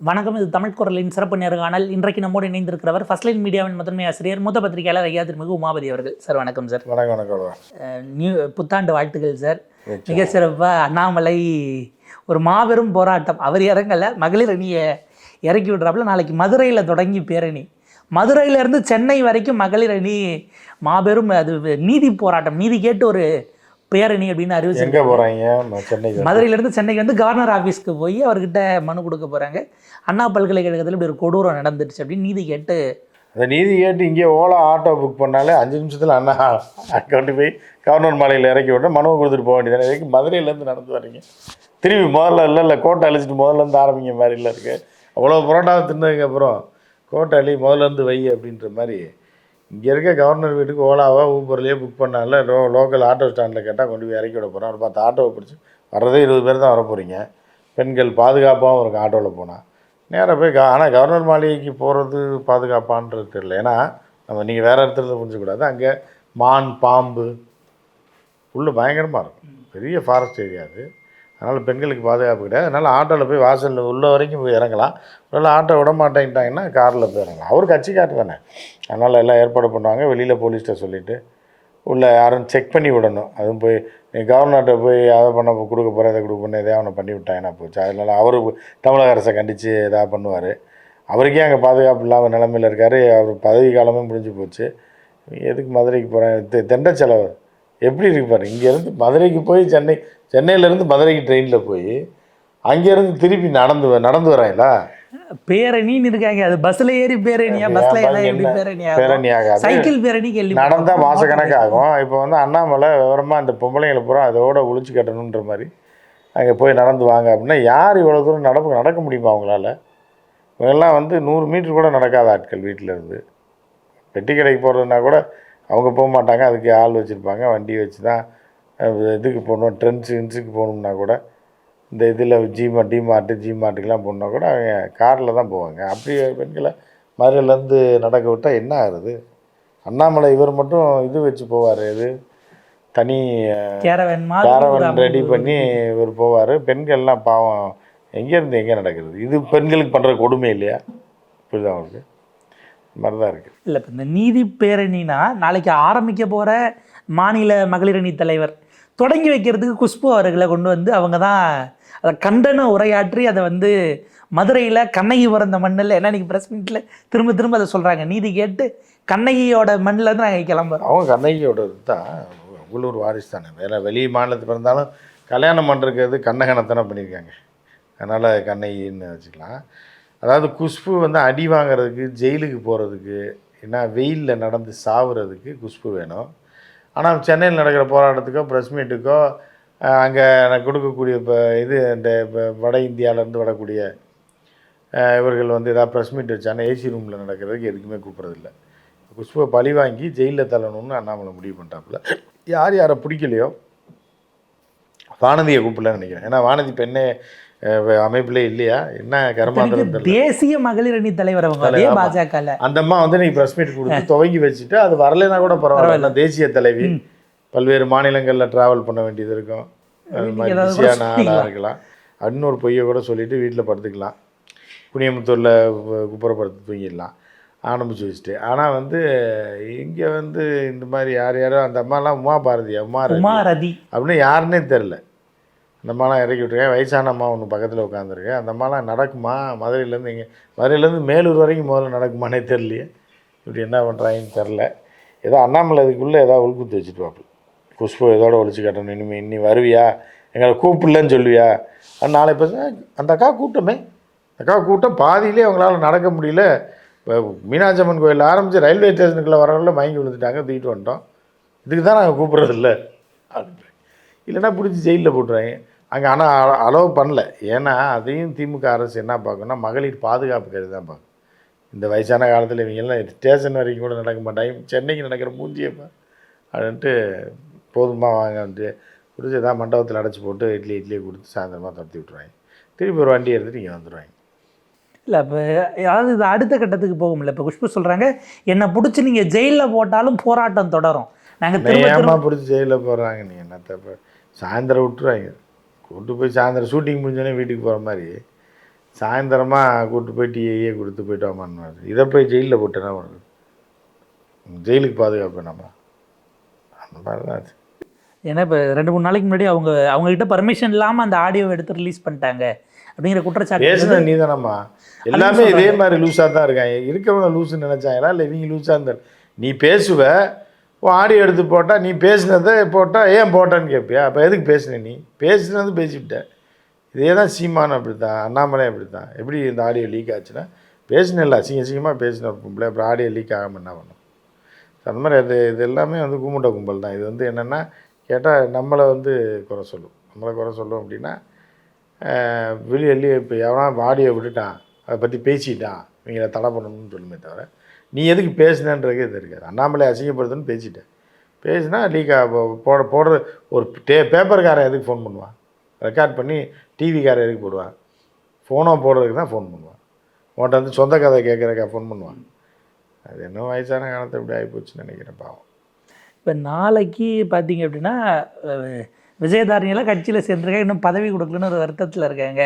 வணக்கம் இது தமிழ் குரலின் சிறப்பு நேர்காணல் இன்றைக்கு நம்மோடு இணைந்திருக்கிறவர் ஃபர்ஸ்ட் லைன் மீடியாவின் முதன்மை ஆசிரியர் மூத்த பத்திரிகையாளர் ஐயா திருமிகு உமாபதி அவர்கள். சார் வணக்கம் சார். வணக்கம் வணக்கம் நியூ புத்தாண்டு வாழ்த்துக்கள் சார். மிக சிறப்பாக அண்ணாமலை ஒரு மாபெரும் போராட்டம். அவர் இறங்கல மகளிர் அணியை இறக்கி விடுறாப்புல நாளைக்கு மதுரையில் தொடங்கி பேரணி. மதுரையிலேருந்து சென்னை வரைக்கும் மகளிர் அணி மாபெரும் அது நீதி போராட்டம். நீதி கேட்டு ஒரு பேரணி அப்படின்னு அறிவிச்சு எங்க போறாங்க? ம- சென்னைக்கு மதுரையிலேருந்து சென்னைக்கு வந்து கவர்னர் ஆஃபீஸ்க்கு போய் அவர்கிட்ட மனு கொடுக்க போகிறாங்க அண்ணா பல்கலைக்கழகத்தில் இப்படி ஒரு கொடூரம் நடந்துடுச்சு அப்படின்னு நீதி கேட்டு அந்த நீதி கேட்டு இங்கே ஓலா ஆட்டோ புக் பண்ணாலே அஞ்சு நிமிஷத்தில் அண்ணா கொண்டு போய் கவர்னர் மாலையில் இறக்கி விட்டு மனுவை கொடுத்துட்டு போக வேண்டியதானே இதுக்கு மதுரையிலேருந்து நடந்து வரீங்க. திரும்பி முதல்ல இல்லை இல்லை கோட்டை அழிச்சிட்டு முதல்ல இருந்து ஆரம்பிங்க மாதிரி இல்லை இருக்கு. அவ்வளோ புரோட்டாவை தின்னதுக்கு அப்புறம் கோட்டை அழி முதல்ல இருந்து வை அப்படின்ற மாதிரி இங்கே இருக்க கவர்னர் வீட்டுக்கு ஓலாவா ஊபர்லேயே புக் பண்ணால லோ லோக்கல் ஆட்டோ ஸ்டாண்டில் கேட்டால் கொண்டு போய் இறக்கி விட போகிறோம் ஒரு பத்து ஆட்டோவை பிடிச்சி வர்றதே இருபது பேர் தான் வர போகிறீங்க பெண்கள் பாதுகாப்பாகவும் இருக்கும் ஆட்டோவில் போனால் நேராக போய் ஆனால் கவர்னர் மாளிகைக்கு போகிறது பாதுகாப்பான்றது தெரியல. ஏன்னா நம்ம நீங்கள் வேறு இடத்துல புரிஞ்சுக்கூடாது அங்கே மான் பாம்பு உள்ள பயங்கரமாக இருக்கும் பெரிய ஃபாரஸ்ட் ஏரியா அது. அதனால் பெண்களுக்கு பாதுகாப்பு கிடையாது. அதனால் ஆட்டோவில் போய் வாசலில் உள்ள வரைக்கும் போய் இறங்கலாம். இல்லை ஆட்டோ விட மாட்டேங்கிட்டாங்கன்னா காரில் போய் இறங்கலாம். அவர் கட்சிக்காரர் தானே. அதனால் எல்லாம் ஏற்பாடு பண்ணுவாங்க. வெளியில் போலீஸ்கிட்ட சொல்லிவிட்டு உள்ள யாரும் செக் பண்ணி விடணும். அதுவும் போய் நீ கவர்னர்கிட்ட போய் அதை பண்ண கொடுக்க போகிற இதை கொடுக்க போகிறேன் எதையா அவனை பண்ணி விட்டாங்கன்னா போச்சு? அதனால் அவர் தமிழக அரசை கண்டித்து எதாவது பண்ணுவார். அவருக்கே அங்கே பாதுகாப்பு இல்லாமல் நிலமையில் இருக்கார். அவர் பதவி காலமே முடிஞ்சு போச்சு. எதுக்கு மதுரைக்கு போகிறேன் தெண்ட செலவு எப்படி இருக்கு பாரு இங்கேருந்து மதுரைக்கு போய் சென்னை சென்னையிலேருந்து மதுரைக்கு ட்ரெயினில் போய் அங்கேருந்து திருப்பி நடந்து வ- நடந்து வராங்களா பேரணின்னு இருக்காங்க. அது பஸ்ல ஏறி பேரணியா? பஸ்ல எல்லாம் எப்படி பேரணியா பேரணி ஆகாது? சைக்கிள் பேரணி கேள்வி நடந்தால் மாதக்கணக்கு ஆகும் இப்போ வந்து அண்ணாமலை விவரமாக அந்த பொம்பளைங்களை பூரா அதோட ஒழிச்சு கட்டணுன்ற மாதிரி அங்கே போய் நடந்து வாங்க அப்படின்னா யார் இவ்வளோ தூரம் நடப்பு நடக்க முடியுமா அவங்களால? இவங்கெல்லாம் வந்து நூறு மீட்டர் கூட நடக்காத ஆட்கள் வீட்டில் இருந்து. பெட்டி கடைக்கு போகிறதுனா கூட அவங்க போக மாட்டாங்க அதுக்கு ஆள் வச்சுருப்பாங்க வண்டி வச்சு தான் இதுக்கு போகணும் ட்ரெண்ட்ஸு இன்ஸுக்கு போகணும்னா கூட இந்த இதில் ஜிமா டிமார்ட்டு ஜிமார்ட்டுக்கெலாம் போகணுன்னா கூட அவங்க காரில் தான் போவாங்க. அப்படி பெண்களை மதுரையிலேருந்து நடக்க விட்டால் என்ன ஆகுறது? அண்ணாமலை இவர் மட்டும் இது வச்சு போவார் இது தனி கேரவன் ரெடி பண்ணி இவர் போவார். பெண்கள்லாம் பாவம் எங்கேருந்து எங்கே நடக்கிறது? இது பெண்களுக்கு பண்ணுற கொடுமை இல்லையா? புரியுதா அவங்களுக்கு மாதிரி தான் இருக்குது இல்லை இப்போ இந்த நீதி பேரணினா நாளைக்கு ஆரம்பிக்க போகிற மாநில மகளிர் அணி தலைவர் தொடங்கி வைக்கிறதுக்கு குஷ்பு அவர்களை கொண்டு வந்து அவங்க தான் அதை கண்டன உரையாற்றி அதை வந்து மதுரையில் கண்ணகி பிறந்த மண்ணில் என்ன இன்னைக்கு ப்ரெஸ் மீட்டில் திரும்ப திரும்ப அதை சொல்கிறாங்க நீதி கேட்டு கண்ணகியோட மண்ணில் இருந்து நாங்கள் கிளம்புறோம். அவங்க கண்ணகியோட தான். உள்ளூர் வாரிசு தானே. வேறு வெளி மாநிலத்தில் பிறந்தாலும் கல்யாணம் பண்ணுறது கண்ணகனத்தனை பண்ணியிருக்காங்க. அதனால் கண்ணகின்னு வச்சுக்கலாம். அதாவது குஷ்பு வந்து அடி வாங்குறதுக்கு ஜெயிலுக்கு போகிறதுக்கு ஏன்னா வெயிலில் நடந்து சாவுறதுக்கு குஷ்பு வேணும். ஆனால் சென்னையில் நடக்கிற போராட்டத்துக்கோ ப்ரெஸ் மீட்டுக்கோ அங்கே கொடுக்கக்கூடிய இப்போ இது இந்த இப்போ வட இந்தியாவிலேருந்து வரக்கூடிய இவர்கள் வந்து ஏதாவது ப்ரெஸ் மீட் வச்சாங்கன்னா ஏசி ரூமில் நடக்கிறதுக்கு எதுக்குமே கூப்பிட்றதில்ல. குஷ்புவை பழி வாங்கி ஜெயிலில் தள்ளணும்னு அண்ணாமலை முடிவு பண்ணிட்டாப்புல. யார் யாரை பிடிக்கலையோ வானதியை கூப்பிடலன்னு நினைக்கிறேன். ஏன்னா வானதி பெண்ணே அமைப்பிலே இல்லையா? என்ன கர்மாந்திரம் தேசிய மகளிர் அணி தலைவர் அவங்க அதே. பாஜகவில் அந்த அம்மா வந்து நீ ப்ரெஸ் மீட் கொடுத்து துவங்கி வச்சுட்டு அது வரலைன்னா கூட பரவாயில்ல. தேசிய தலைவி. பல்வேறு மாநிலங்களில் ட்ராவல் பண்ண வேண்டியது இருக்கும். அது மாதிரி பிஸியான ஆளாக. இருக்கலாம். அப்படின்னு ஒரு பொய்யை கூட சொல்லிட்டு வீட்டில் படுத்துக்கலாம். புனியமுத்தூரில் குப்புறப்படுத்து தூங்கிடலாம். ஆரம்பிச்சு வச்சுட்டு. ஆனால் வந்து இங்கே வந்து இந்த மாதிரி யார் யாரோ அந்த அம்மாலாம் உமா பாரதி உமா உமா ரதி அப்படின்னு யாருன்னே தெரில இந்த அம்மாலாம் இறக்கி விட்டுருக்கேன் வயசான அம்மா ஒன்று பக்கத்தில் உட்காந்துருக்கேன் அந்த அம்மாலாம் நடக்குமா? மதுரையிலேருந்து இங்கே மதுரையிலேருந்து மேலூர் வரைக்கும் முதல்ல நடக்குமானே தெரியலையே. இப்படி என்ன பண்ணுறாங்கன்னு தெரில ஏதோ அண்ணாமலை இதுக்குள்ளே ஏதாவது உள்குத்து வச்சுட்டு வாப்பில் குஷ்பு இதோட ஒழிச்சு கட்டணும். இனிமேல் இன்னி வருவியா? எங்களை கூப்பிடலன்னு சொல்லுவியா? நாளை பேச அந்த அக்கா கூட்டமே. அந்த அக்கா கூட்டம் பாதியிலே அவங்களால நடக்க முடியல. இப்போ மீனாட்சி அம்மன் கோயில் ஆரம்பித்து ரயில்வே ஸ்டேஷனுக்குள்ளே வரவங்கள மயங்கி விழுந்துட்டாங்க. தூக்கிட்டு வந்துட்டோம். இதுக்கு தான் நாங்கள் கூப்பிட்றதில்ல. அப்படி இல்லைன்னா பிடிச்சி ஜெயிலில் போட்டுருவாங்க. அங்கே ஆனால் அலோவ் பண்ணல. ஏன்னா அதையும் திமுக அரசு என்ன பார்க்கணும்னா மகளிர் பாதுகாப்பு கருதி தான் பார்க்கும். இந்த வயசான காலத்தில் இவங்கெல்லாம் ஸ்டேஷன் வரைக்கும் கூட நடக்க மாட்டாங்க. சென்னைக்கு நடக்கிற மூஞ்சியப்பா அப்படின்ட்டு போதுமா வாங்கன்ட்டு பிடிச்சி ஏதாவது மண்டபத்தில் அடைச்சி போட்டு இட்லி இட்லியை கொடுத்து சாயந்தரமாக துரத்தி விட்ருவாங்க திருப்பி ஒரு வண்டி எடுத்துகிட்டு இங்கே வந்துடுவாங்க இல்லை இப்போ அதாவது இது அடுத்த கட்டத்துக்கு போகும்ல. இப்போ குஷ்பு சொல்கிறாங்க என்னை பிடிச்சி நீங்கள் ஜெயிலில் போட்டாலும் போராட்டம் தொடரும். நாங்கள் திரும்ப பிடிச்சி ஜெயிலில் போடுறாங்க? நீ என்னத்த இப்போ சாயந்தரம் விட்டுருவாங்க. கூட்டு போய் சாயந்தரம் ஷூட்டிங் முடிஞ்சோடனே வீட்டுக்கு போகிற மாதிரி சாயந்தரமாக கூப்பிட்டு போய் டீயே கொடுத்து போயிட்டு வாமான்னு இதை போய் ஜெயிலில் போட்டு என்ன பண்ணுறது ஜெயிலுக்கு பாதுகாப்பு நம்ம அந்த மாதிரி தான் ஏன்னா இப்போ ரெண்டு மூணு நாளைக்கு முன்னாடி அவங்க அவங்ககிட்ட பர்மிஷன் இல்லாமல் அந்த ஆடியோவை எடுத்து ரிலீஸ் பண்ணிட்டாங்க. அப்படிங்கிற குற்றச்சாட்டு பேசுன நீ தானம்மா எல்லாமே இதே மாதிரி லூஸாக தான் இருக்காங்க. இருக்கவங்க லூஸுன்னு நினச்சாங்களா? இல்லை இவங்க லூஸாக இருந்தா நீ பேசுவ ஆடியோ எடுத்து போட்டால் நீ பேசினதை போட்டால் ஏன் போட்டான்னு கேட்பியா அப்போ எதுக்கு பேசின நீ? பேசினது பேசிவிட்ட. இதே தான் சீமானு அப்படி தான் அண்ணாமலை அப்படி தான் எப்படி இந்த ஆடியோ லீக் ஆச்சுன்னா பேசினில்ல அசிங்க அசிங்கமாக பேசின ஒரு பொம்பளை அப்புறம் ஆடியோ லீக் ஆகாமல் என்ன பண்ணும்? அந்த மாதிரி அது இது எல்லாமே வந்து கும்பிட்ட கும்பல் தான். இது வந்து என்னென்னா கேட்டால் நம்மளை வந்து குறை சொல்லும். நம்மளை குறை சொல்லும் அப்படின்னா வெளியே வெளியே இப்போ எவனா ஆடியோ விட்டுட்டான் அதை பற்றி பேசிட்டான் இவங்களை தடை பண்ணணும்னு சொல்லுமே தவிர நீ எதுக்கு பேசுனன்றதே தெரியாது அண்ணாமலை அசிங்கப்படுதுன்னு பேசிட்டேன். பேசினா லீக் போட போடுற ஒரு டே பேப்பர்காரன் எதுக்கு ஃபோன் பண்ணுவான்? ரெக்கார்ட் பண்ணி டிவிக்காரன் எதுக்கு போடுவான்? ஃபோனோ போடுறதுக்கு தான் ஃபோன் பண்ணுவான். உன்கிட்ட வந்து சொந்த கதை கேட்குறக்கா ஃபோன் பண்ணுவான். அது என்ன வயசான காலத்தில் இப்படி ஆகிப்போச்சுன்னு நினைக்கிறேன் பாவம். இப்போ நாளைக்கு பார்த்தீங்க அப்படின்னா விஜயதாரணியெல்லாம் கட்சியில் சேர்ந்துருக்காங்க இன்னும் பதவி கொடுக்கலன்னு ஒரு வருத்தத்தில் இருக்காங்க.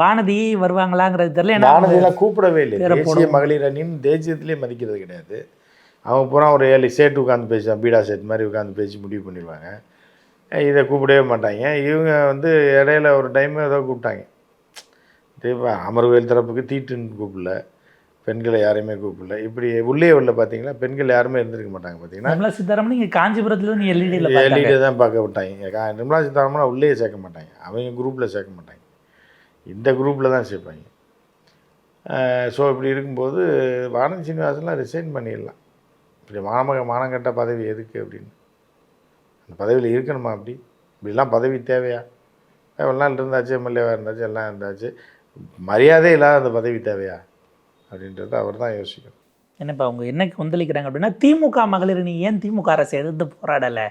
வானதி வருவாங்களாங்கிறது தெரியல. வானதியெல்லாம் கூப்பிடவே இல்லை. தேசிய மகளிர் அணின்னு தேசியத்திலே மதிக்கிறது கிடையாது. அவங்க பூரா ஒரு ஏழு சேட்டு உட்காந்து பேசி பீடா செட் மாதிரி உட்காந்து பேசி முடிவு பண்ணிடுவாங்க. இதை கூப்பிடவே மாட்டாங்க. இவங்க வந்து இடையில ஒரு டைம் ஏதோ கூப்பிட்டாங்க. அமர்வேல் தரப்புக்கு தீட்டுன்னு கூப்பிடல. பெண்களை யாரையுமே கூப்பிடல. இப்படி உள்ளே உள்ள பார்த்தீங்களா பெண்கள் யாருமே இருந்திருக்க மாட்டாங்க பார்த்தீங்கன்னா நிர்மலா சீதாராமன் இங்கே காஞ்சிபுரத்தில் எல்இடியில் பார்த்தாங்க. எல்இடி தான் பார்க்க விட்டாங்க. நிர்மலா சீதாராமன் உள்ளே சேர்க்க மாட்டாங்க. அவங்க குரூப்பில் சேர்க்க மாட்டாங்க. இந்த குரூப்பில் தான் சேர்ப்பாங்க. ஸோ இப்படி இருக்கும்போது வானதி சீனிவாசன்லாம் ரிசைன் பண்ணிடலாம். இப்படி மாமக மானங்கட்ட பதவி எதுக்கு அப்படின்னு? அந்த பதவியில் இருக்கணுமா அப்படி? இப்படிலாம் பதவி தேவையா? எவ்வளோ நாள் இருந்தாச்சு எம்எல்ஏவாக இருந்தாச்சு எல்லாம் இருந்தாச்சு. மரியாதை இல்லாத அந்த பதவி தேவையா? அப்படின்றத அவர் தான் யோசிக்கணும். என்னப்பா அவங்க என்ன கொந்தளிக்கிறாங்க அப்படின்னா திமுக மகளிர் நீ ஏன் திமுக அரசு எதிர்த்து போராடலை?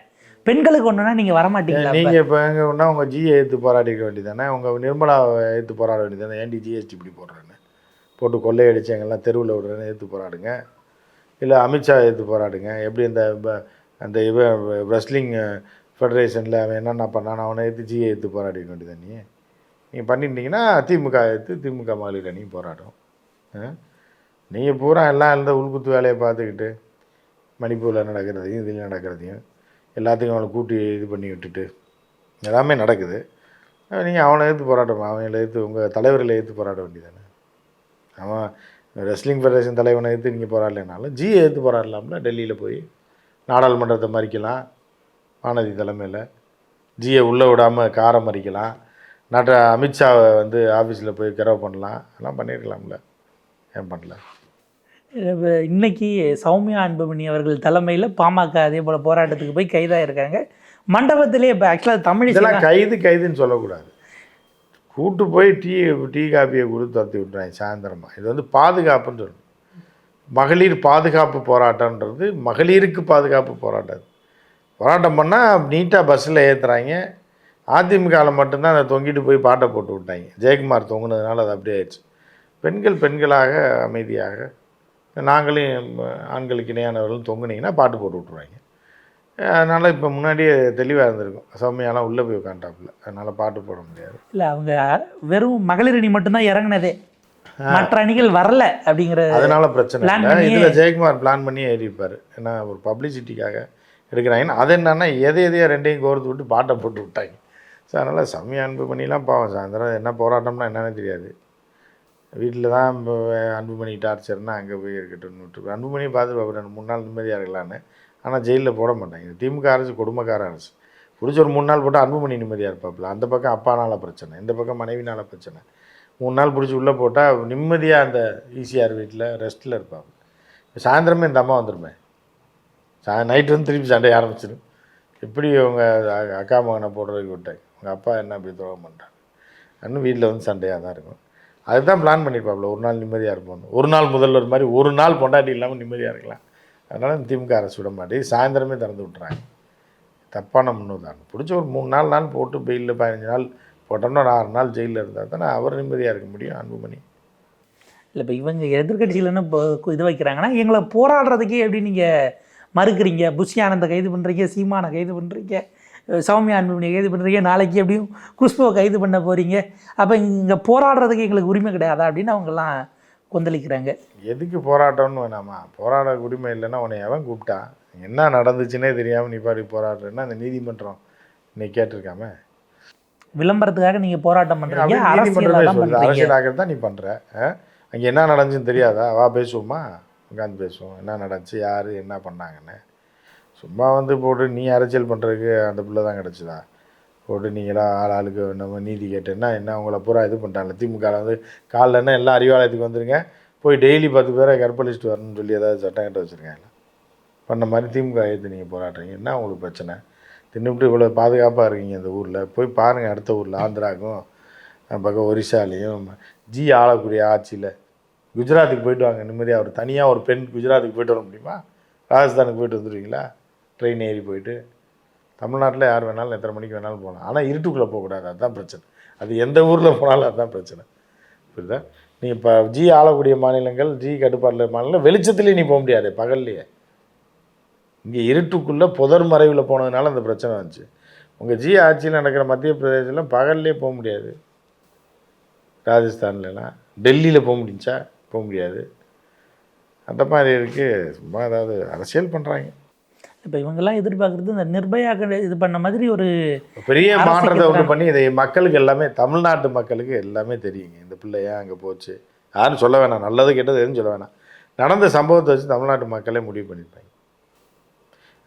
பெண்களுக்கு ஒன்றுனா நீங்கள் வரமாட்டீங்களா? நீங்கள் இப்போ எங்கே ஒன்றா உங்கள் ஜிஏ எடுத்து போராடிக்க வேண்டியதானே உங்கள் நிர்மலாவை எடுத்து போராட வேண்டியதானே ஏன்டி ஜிஎஸ்டி இப்படி போடுறேன்னு போட்டு கொள்ளையடிச்சு எங்கெல்லாம் தெருவில் விடுறேன்னு எடுத்து போராடுங்க. இல்லை அமித்ஷா எடுத்து போராடுங்க. எப்படி இந்த அந்த இவ ரெஸ்லிங் ஃபெடரேஷனில் அவன் என்னென்ன பண்ணான் அவனை எடுத்து ஜிஏ எடுத்து போராடிக்க வேண்டியதான் நீ? நீங்கள் பண்ணிட்டீங்கன்னா திமுக எடுத்து திமுக மகளிர் அணி போராடும். நீங்கள் பூரா எல்லாம் இருந்த உள்குத்து வேலையை பார்த்துக்கிட்டு மணிப்பூரில் நடக்கிறதையும் இதில் நடக்கிறதையும் எல்லாத்துக்கும் அவனை கூட்டி இது பண்ணி விட்டுட்டு எல்லாமே நடக்குது. நீங்கள் அவனை எதிர்த்து போராட்டம் அவனை எதிர்த்து உங்கள் தலைவர்களை எதிர்த்து போராட வேண்டியதானே? அவன் ரெஸ்லிங் ஃபெடரேஷன் தலைவனை எதிர்த்து நீங்கள் போராடலைனாலும் ஜியை எதிர்த்து போராடலாம்ல டெல்லியில் போய். நாடாளுமன்றத்தை மறிக்கலாம் வானதி தலைமையில். ஜியை உள்ளே விடாமல் காரை மறிக்கலாம். நட அமித்ஷாவை வந்து ஆஃபீஸில் போய் கிரவ் பண்ணலாம். எல்லாம் பண்ணியிருக்கலாம்ல ஏன் பண்ணல? இன்னைக்கு சௌமியா அன்புமணி அவர்கள் தலைமையில் பாமக அதே போல் போராட்டத்துக்கு போய் கைதாக இருக்காங்க மண்டபத்திலே இப்போ ஆக்சுவலாக தமிழிசை இதெல்லாம் கைது கைதுன்னு சொல்லக்கூடாது. கூட்டு போய் டீ டீ காப்பியை கொடுத்து துரத்தி விட்றாங்க சாயந்தரமா. இது வந்து பாதுகாப்புன்னு சொல்லணும். மகளிர் பாதுகாப்பு போராட்டம்ன்றது மகளிருக்கு பாதுகாப்பு போராட்டம். போராட்டம் பண்ணால் நீட்டாக பஸ்ஸில் ஏற்றுறாங்க அதிமுகவில் மட்டும்தான் அதை தொங்கிட்டு போய் பாட்டை போட்டு விட்டாங்க. ஜெயக்குமார் தொங்குனதுனால அது அப்படியே ஆயிடுச்சு. பெண்கள் பெண்களாக அமைதியாக நாங்களும் ஆண்களுக்கு இணையானவர்களும் தொங்குனீங்கன்னா பாட்டு போட்டு விட்ருவாங்க அதனால் இப்போ முன்னாடியே தெளிவாக இருந்திருக்கும். சௌமியாலாம் உள்ளே போய் உட்காந்துட்டாப்புல அதனால் பாட்டு போட முடியாது. இல்லை அவங்க வெறும் மகளிர் அணி மட்டும்தான் இறங்குனதே. மற்ற அணிகள் வரல அப்படிங்கிற அதனால பிரச்சனை இல்லை. இதில் ஜெயக்குமார் பிளான் பண்ணி ஏறிப்பார். ஏன்னா ஒரு பப்ளிசிட்டிக்காக எடுக்கிறாங்கன்னா அது என்னன்னா எதை எதையோ ரெண்டையும் கோர்த்து விட்டு பாட்டை போட்டு விட்டாங்க. ஸோ அதனால் சமய அன்பு பண்ணிலாம் பாவம். சாயந்தரம் என்ன போராட்டம்னா என்னன்னு தெரியாது. வீட்டில் தான் இப்போ அன்புமணி டார்ச்சர்னா அங்கே போய் இருக்கட்டும்னு விட்டு அன்புமணியை பார்த்து பார்ப்பேன் ரெண்டு மூணு நாள் நிம்மதியாக இருக்கலான்னு. ஆனால் ஜெயிலில் போட மாட்டாங்க. இது திமுக அரசு குடும்பக்கார அரசு. பிடிச்ச ஒரு மூணு நாள் போட்டால் அன்புமணி நிம்மதியாக இருப்பாப்புல. அந்த பக்கம் அப்பானால பிரச்சனை இந்த பக்கம் மனைவினால பிரச்சனை. மூணு நாள் பிடிச்சி உள்ளே போட்டால் நிம்மதியாக அந்த ஈசிஆர் வீட்டில் ரெஸ்ட்டில் இருப்பாங்க சாயந்தரமே இந்த அம்மா வந்துடுமே சா நைட்டு வந்து திருப்பி சண்டை ஆரம்பிச்சிடும் எப்படி உங்க அக்கா மகனை போடுறதுக்கு விட்டாங்க உங்கள் அப்பா என்ன இப்படி துரோகம் பண்ணுறாங்க அண்ணன் வீட்டில் வந்து சண்டையாக தான் இருக்கும். அதுதான் பிளான் பண்ணியிருப்பாப்புல ஒரு நாள் நிம்மதியாக இருப்போம் ஒரு நாள் முதல்வர் மாதிரி ஒரு நாள் பொண்டாட்டி இல்லாமல் நிம்மதியாக இருக்கலாம். அதனால் இந்த திமுக அரசு விட மாட்டேங்குது சாயந்தரமே திறந்து விட்றாங்க தப்பான முன்னுதாரணம். பிடிச்ச ஒரு மூணு நாலு நாள் போட்டு பெயிலில் பதினஞ்சு நாள் போட்டோம்னா ஒரு ஆறு நாள் ஜெயிலில் இருந்தால் தானே அவர் நிம்மதியாக இருக்க முடியும் அன்புமணி. இல்லை இப்போ இவங்க எதிர்கட்சியில் என்ன இப்போ இது வைக்கிறாங்கன்னா எங்களை போராடுறதுக்கே எப்படி நீங்கள் மறுக்கிறீங்க? புஷி கைது பண்ணுறீங்க சீமானை கைது பண்ணுறீங்க சௌமியா அன்புமணியை கைது பண்ணுறீங்க நாளைக்கு எப்படியும் குஷ்புவை கைது பண்ண போகிறீங்க அப்போ இங்கே போராடுறதுக்கு எங்களுக்கு உரிமை கிடையாதா அப்படின்னு அவங்கெல்லாம் கொந்தளிக்கிறாங்க. எதுக்கு போராட்டம்னு வேணாமா? போராட உரிமை இல்லைன்னா உன்னை எவன் கூப்பிட்டான் என்ன நடந்துச்சுன்னே தெரியாமல் நீ பாடி போராடுறேன்னா அந்த நீதிமன்றம் நீ கேட்டிருக்காம? விளம்பரத்துக்காக நீங்கள் போராட்டம் பண்ணுறீங்க அரசியலாக தான் நீ பண்ணுற அங்கே என்ன நடந்துச்சுன்னு தெரியாதா? வா பேசுவோமா? உட்காந்து பேசுவோம். என்ன நடந்துச்சு? யார்? என்ன பண்ணாங்கன்னு? சும்மா வந்து போட்டு நீ அரசியல் பண்ணுறதுக்கு அந்த பிள்ளை தான் கிடச்சிதா? போட்டு நீங்களாம் ஆள் ஆளுக்கு நம்ம நீதி கேட்டேன்னா என்ன உங்களை பூரா இது பண்ணிட்டாங்க? திமுக வந்து காலைலன்னா எல்லாம் அறிவாலயத்துக்கு வந்துருங்க. போய் டெய்லி பத்து பேரை கற்பழிச்சிட்டு வரணும்னு சொல்லி ஏதாவது சட்டம் கட்ட வச்சுருக்காங்க பண்ண மாதிரி திமுக எடுத்து நீங்கள் போராடுறீங்க. என்ன உங்களுக்கு பிரச்சனை? தின்னுபிட்டு இவ்வளோ பாதுகாப்பாக இருக்கீங்க இந்த ஊரில். போய் பாருங்கள் அடுத்த ஊரில். ஆந்திராக்கும் பக்கம் ஒரிசாலையும். ஜி ஆளக்கூடிய ஆட்சியில். குஜராத்துக்கு போயிட்டு வாங்க. நிம்மதியாக ஒரு தனியாக ஒரு பெண் குஜராத்துக்கு போயிட்டு வர முடியுமா? ராஜஸ்தானுக்கு போயிட்டு வந்துடுவீங்களா ட்ரெயின் ஏறி போயிட்டு தமிழ்நாட்டில் யார் வேணாலும் எத்தனை மணிக்கு வேணாலும் போகலாம். ஆனால் இருட்டுக்குள்ளே போகக்கூடாது அதுதான் பிரச்சனை. அது எந்த ஊரில் போனாலும் அதுதான் பிரச்சனை. புரியுதா? நீ இப்போ ஜி ஆளக்கூடிய மாநிலங்கள் ஜி கட்டுப்பாட்டில் மாநிலம் வெளிச்சத்துலேயே நீ போக முடியாது பகல்லையே. இங்கே இருட்டுக்குள்ளே புதர் மறைவில் போனதுனால அந்த பிரச்சனை வந்துச்சு. உங்கள் ஜி ஆட்சியில் நடக்கிற மத்திய பிரதேசத்தில் பகல்லே போக முடியாது. ராஜஸ்தான்லலாம் டெல்லியில் போக முடிஞ்சா போக முடியாது. அந்த மாதிரி இருக்குது சும்மா ஏதாவது அரசியல் பண்ணுறாங்க இப்போ இவங்கெல்லாம் எதிர்பார்க்குறது இந்த நிர்பயாக இது பண்ண மாதிரி ஒரு பெரிய மாற்றத்தை உண்டு எதிரான- பண்ணி இதை மக்களுக்கு எல்லாமே தமிழ்நாட்டு மக்களுக்கு எல்லாமே தெரியுங்க. இந்த பிள்ளை ஏன் அங்கே போச்சு? யாரும் சொல்ல வேணாம். நல்லது கெட்டது எதுவும் சொல்ல வேணாம். நடந்த சம்பவத்தை வச்சு தமிழ்நாட்டு மக்களே முடிவு பண்ணியிருப்பாங்க.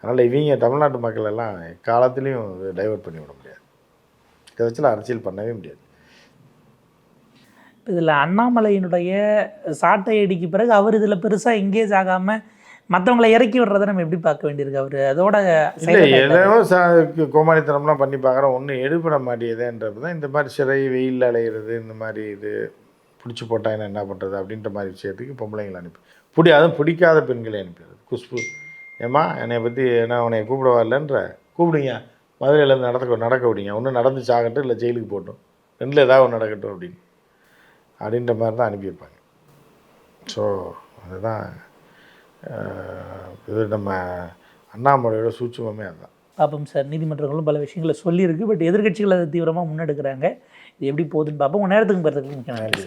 அதனால் இவங்க தமிழ்நாட்டு மக்கள் எல்லாம் காலத்துலேயும் டைவர்ட் பண்ணி விட முடியாது. இதை வச்சுலாம் அரசியல் பண்ணவே முடியாது. இதில் அண்ணாமலையினுடைய சாட்டை அடிக்கு பிறகு அவர் இதில் பெருசாக எங்கேஜ் ஆகாமல் மற்றவங்களை இறக்கி விடுறதை நம்ம எப்படி பார்க்க வேண்டியிருக்கு? அவர் அதோட ஆயிட்டாரு. ஏதோ ச கோமாளித்தனம்லாம் பண்ணி பார்க்குறோம். ஒன்றும் எடுபட மாட்டேங்குதுன்றது தான் இந்த மாதிரி சிறை வெயிலில் அலையிறது இந்த மாதிரி இது பிடிச்சி போட்டாங்கன்னா என்ன பண்ணுறது அப்படின்ற மாதிரி விஷயத்துக்கு பொம்பளைங்களை அனுப்பி பிடி அதுவும் பிடிக்காத பெண்களை அனுப்பிடுறது குஷ்பு ஏம்மா என்னை பற்றி என்ன உன்னை கூப்பிட வரலன்ற கூப்பிடுங்க. மதுரையிலேருந்து நடக்க நடக்க விடுங்க. ஒன்று நடந்து சாகட்டும் இல்லை ஜெயிலுக்கு போட்டோம் ரெண்டில் ஏதாவது ஒன்று நடக்கட்டும் அப்படின்னு. அப்படின்ற மாதிரி தான் அனுப்பியிருப்பாங்க. ஸோ அதுதான் இது நம்ம அண்ணாமலையோட சூட்சுமமே அதுதான். பார்ப்போம் சார். நீதிமன்றங்களும் பல விஷயங்களை சொல்லியிருக்கு பட் எதிர்க்கட்சிகள் அதை தீவிரமாக முன்னெடுக்கிறாங்க. இது எப்படி போகுதுன்னு பார்ப்போம் உங்கள் நேரத்துக்கு மிக்க நன்றி